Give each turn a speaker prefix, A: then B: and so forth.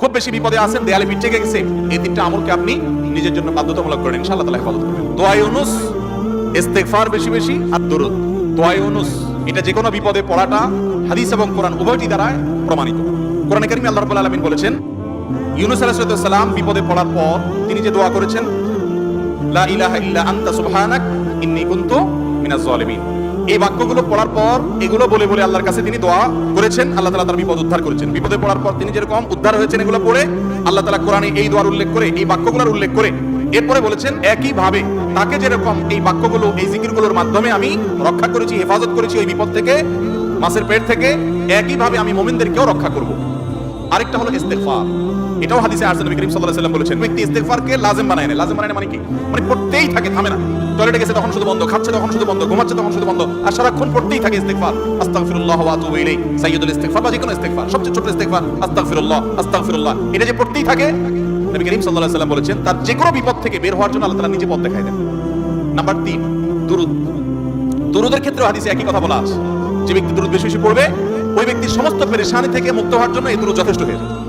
A: খুব বেশি বিপদে আছেন, দেয়ালে পিঠ গেছে। এই তিনটা আমলকে আপনি নিজের জন্য বাধ্যতামূলক করেন, ইনশাআল্লাহ তাআলা হেফাজত করবেন। দোয়া ইউনুস, ইস্তেগফার বেশি বেশি আর দরুদ। দোয়া ইউনুস, এটা যে কোনো বিপদে পড়াটা হাদিস এবং কোরআন উভয়টি দ্বারা প্রমাণিত। কোরআন কারিমে আল্লাহ রাব্বুল আলামিন বলেছেন, ইউনুস আলাইহিস সালাম বিপদে পড়ার পর তিনি যে দোয়া করেছেন, লা ইলাহা ইল্লা আনতা সুবহানাক, ইন্নী কুনতু মিনাজ জালিমিন এই বাক্যগুলো পড়ার পর এগুলো বলে বলে আল্লাহর কাছে তিনি দোয়া করেছেন, আল্লাহ তালা তার বিপদ উদ্ধার করেছেন। বিপদে পড়ার পর তিনি যেরকম উদ্ধার হয়েছেন এগুলো পড়ে, আল্লাহ তালা কোরআনে এই দোয়ার উল্লেখ করে, এই বাক্যগুলোর উল্লেখ করে, এরপরে বলেছেন একই ভাবে তাকে যেরকম এই বাক্যগুলো, এই জিকিরগুলোর মাধ্যমে আমি রক্ষা করেছি, হেফাজত করেছি ওই বিপদ থেকে মাসের পেট থেকে একই ভাবে আমি মোমিনদেরকেও রক্ষা করব। আরেকটা হলো ইস্তেগফার। এটাও হাদিসে আসছে, নবী করিম সাল্লাল্লাহু আলাইহি বলেছেন, ব্যক্তি ইস্তেগফারকে লাজিম বানায় না লাজিম বানায় মানে কি? মানে পড়তেই থাকে, থামে না। টয়লেটে গেছে তখন শুধু বন্ধ, খাচ্ছে তখন শুধু বন্ধ, ঘুমাচ্ছে তখন শুধু বন্ধ, আর সারাক্ষণ পড়তেই থাকে ইস্তেগফার। আস্তাগফিরুল্লাহ ওয়া আতুবু সাইয়্যিদুল ইস্তেগফার বা ইস্তেগফার, সবচেয়ে ছোট ইস্তেগফার, আস্তাগফিরুল্লাহ আস্তাগফিরুল্লাহ। এটা যে পড়তেই থাকে, নবী করিম সাল্লাল্লাহু আলাইহি বলেছেন, তার যে কোনো বিপদ থেকে বের হওয়ার জন্য আল্লাহ তাআলা নিজে পথ দেখায় দেন। নাম্বার 3 দুরুদ। দুরুদের ক্ষেত্রে হাদিসে একই কথা বলা আছে। যে ব্যক্তি দুরুদ বেশি বেশি পড়বে ওই ব্যক্তি সমস্ত পেরেশানি থেকে মুক্ত হওয়ার জন্য এই যথেষ্ট হয়ে যাবে।